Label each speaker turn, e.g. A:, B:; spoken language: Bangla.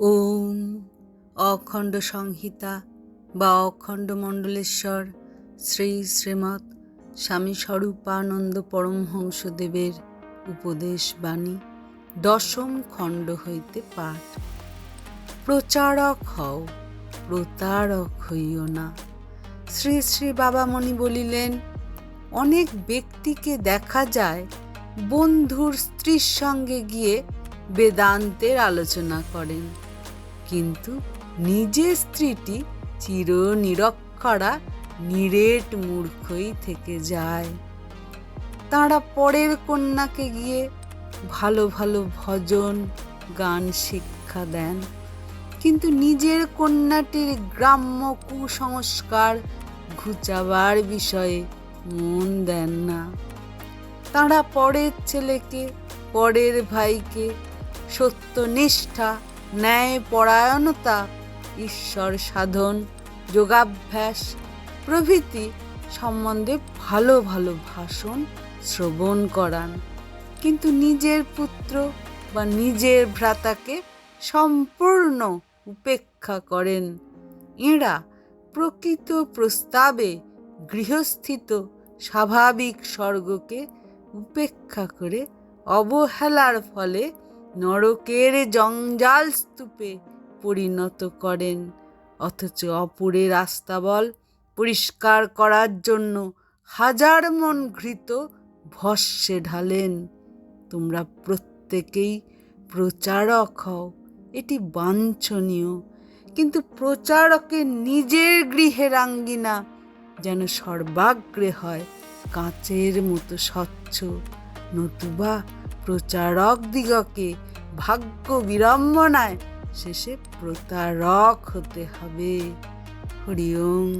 A: ওম, অখণ্ড সংহিতা বা অখণ্ড মণ্ডলেশ্বর শ্রী শ্রীমৎ স্বামী স্বরূপানন্দ পরমহংসদেবের উপদেশ বাণী, দশম খণ্ড হইতে পাঠ। প্রচারক হও, প্রতারক হইও না। শ্রী শ্রী বাবামণি বলিলেন, অনেক ব্যক্তিকে দেখা যায় বন্ধুর স্ত্রীর সঙ্গে গিয়ে বেদান্তের আলোচনা করেন। কিন্তু নিজের স্ত্রীটি চির নিরক্ষরা নিরেট মূর্খই থেকে যায়। তাঁরা পরের কন্যাকে গিয়ে ভালো ভালো ভজন, গান, শিক্ষা দেন। কিন্তু নিজের কন্যাটির গ্রাম্য কুসংস্কার ঘুচাবার বিষয়ে মন দেন না। তাঁরা পরের ছেলেকে, পরের ভাইকে সত্যনিষ্ঠা ন্যায় পরায়ণতা ঈশ্বর সাধন, যোগাভ্যাস, প্রভৃতি সম্বন্ধে ভালো ভালো ভাষণ শ্রবণ করান। কিন্তু নিজের পুত্র বা নিজের ভ্রাতাকে সম্পূর্ণ উপেক্ষা করেন। এঁরা প্রকৃত প্রস্তাবে গৃহস্থিত স্বাভাবিক স্বর্গকে উপেক্ষা করে অবহেলার ফলে নরকের জঞ্জাল স্তূপে পরিণত করেন, অথচ অপরের আস্তাবল পরিষ্কার করার জন্য হাজার মন ঘৃত ভস্যে ঢালেন। তোমরা প্রত্যেকেই প্রচারক হও, এটি বাঞ্ছনীয়, কিন্তু প্রচারকের নিজের গৃহের আঙ্গিনা যেন সর্বাগ্রে হয় কাঁচের মতো স্বচ্ছ। নতুবা প্রচারক দিগকে ভাগ্য বিড়ম্বনায় শেষে প্রতারক হতে হবে। হরি ওম